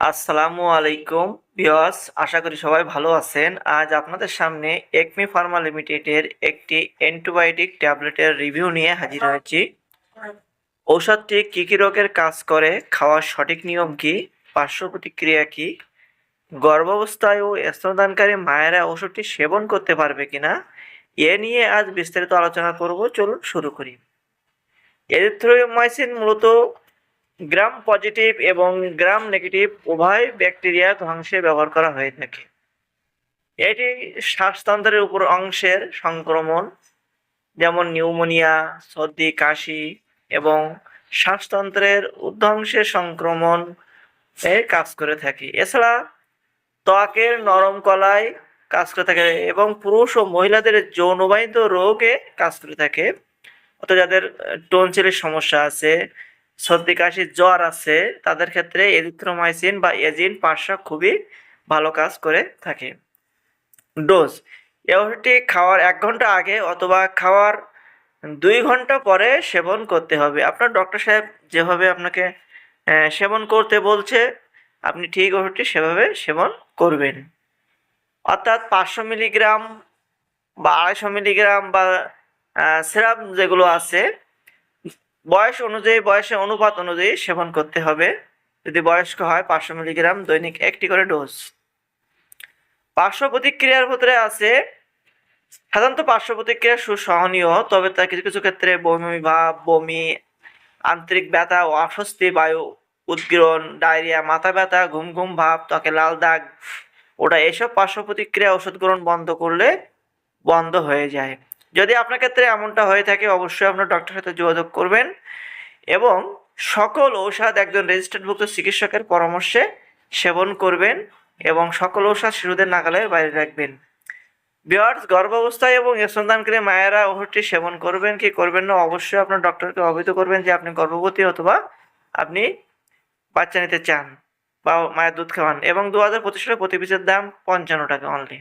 আসসালামু আলাইকুম বিয়স আশা করি সবাই ভালো আছেন। আজ আপনাদের সামনে একমি ফার্মা লিমিটেডের একটি অ্যান্টিবায়োটিক ট্যাবলেটের রিভিউ নিয়ে হাজির হয়েছি। ঔষধটি কী কী রোগের কাজ করে, খাওয়ার সঠিক নিয়ম কী, পার্শ্ব প্রতিক্রিয়া কী, গর্ভাবস্থায় ও স্তনদানকারী মায়েরা ওষুধটি সেবন করতে পারবে কিনা, এ নিয়ে আজ বিস্তারিত আলোচনা করব। চলুন শুরু করি। এরিথ্রোমাইসিন মূলত গ্রাম পজিটিভ এবং গ্রাম নেগেটিভ উভয় ব্যাকটেরিয়া ধ্বংসে ব্যবহার করা হয়ে থাকে। এটি শ্বাসতন্ত্রের উপর অংশের সংক্রমণ, যেমন নিউমোনিয়া, সর্দি, কাশি এবং শ্বাসতন্ত্রের উদ্ধাংশের সংক্রমণ এ কাজ করে থাকে। এছাড়া ত্বকের নরম কলায় কাজ করে থাকে এবং পুরুষ ও মহিলাদের যৌনবাহিত রোগে কাজ করে থাকে। অর্থাৎ যাদের টনসিলের সমস্যা আছে সর্দি কাশি জ্বর আছে, তাদের ক্ষেত্রে এরিথ্রোমাইসিন বা এজিন পার্শ্ব খুবই ভালো কাজ করে থাকে। ডোজ ওষুধটি খাওয়ার এক ঘণ্টা আগে অথবা খাওয়ার দুই ঘণ্টা পরে সেবন করতে হবে। আপনার ডক্টর সাহেব যেভাবে আপনাকে সেবন করতে বলছে, আপনি ঠিক ওষুধটি সেভাবে সেবন করবেন। অর্থাৎ পাঁচশো মিলিগ্রাম বা আড়াইশো মিলিগ্রাম বা সিরাপ যেগুলো আছে বয়স অনুযায়ী, বয়সের অনুপাত অনুযায়ী সেবন করতে হবে। যদি বয়স্ক হয়, পাঁচশো মিলিগ্রাম দৈনিক একটি করে ডোজ। পার্শ্ব প্রতিক্রিয়ার ভিতরে আছে, সাধারণত পার্শ্ব প্রতিক্রিয়া সুসহনীয়, তবে তা কিছু কিছু ক্ষেত্রে বমি, ভাব, বমি, আন্তরিক ব্যথা ও অস্বস্তি, বায়ু উদ্গীরণ, ডায়রিয়া, মাথা ব্যথা, ঘুম ঘুম ভাব, ত্বকে লাল দাগ, ওটা এসব পার্শ্ব প্রতিক্রিয়া ওষুধ গ্রহণ বন্ধ করলে বন্ধ হয়ে যায়। যদি আপনার ক্ষেত্রে এমনটা হয়ে থাকে, অবশ্যই আপনার ডক্টরের সাথে যোগাযোগ করবেন এবং সকল ঔষধ একজন রেজিস্টার্ডভুক্ত চিকিৎসকের পরামর্শে সেবন করবেন এবং সকল ঔষধ শিশুদের নাগালের বাইরে রাখবেন। বিয়ার্স গর্ভাবস্থায় এবং স্তনদানকারী মায়েরা ওষুধটি সেবন করবেন, কি করবেন না, অবশ্যই আপনার ডক্টরকে অবহিত করবেন যে আপনি গর্ভবতী অথবা আপনি বাচ্চা নিতে চান বা মায়ের দুধ খাওয়ান। এবং দু হাজার পঁচিশ সালে প্রতি পিসের দাম পঞ্চান্ন টাকা অনলি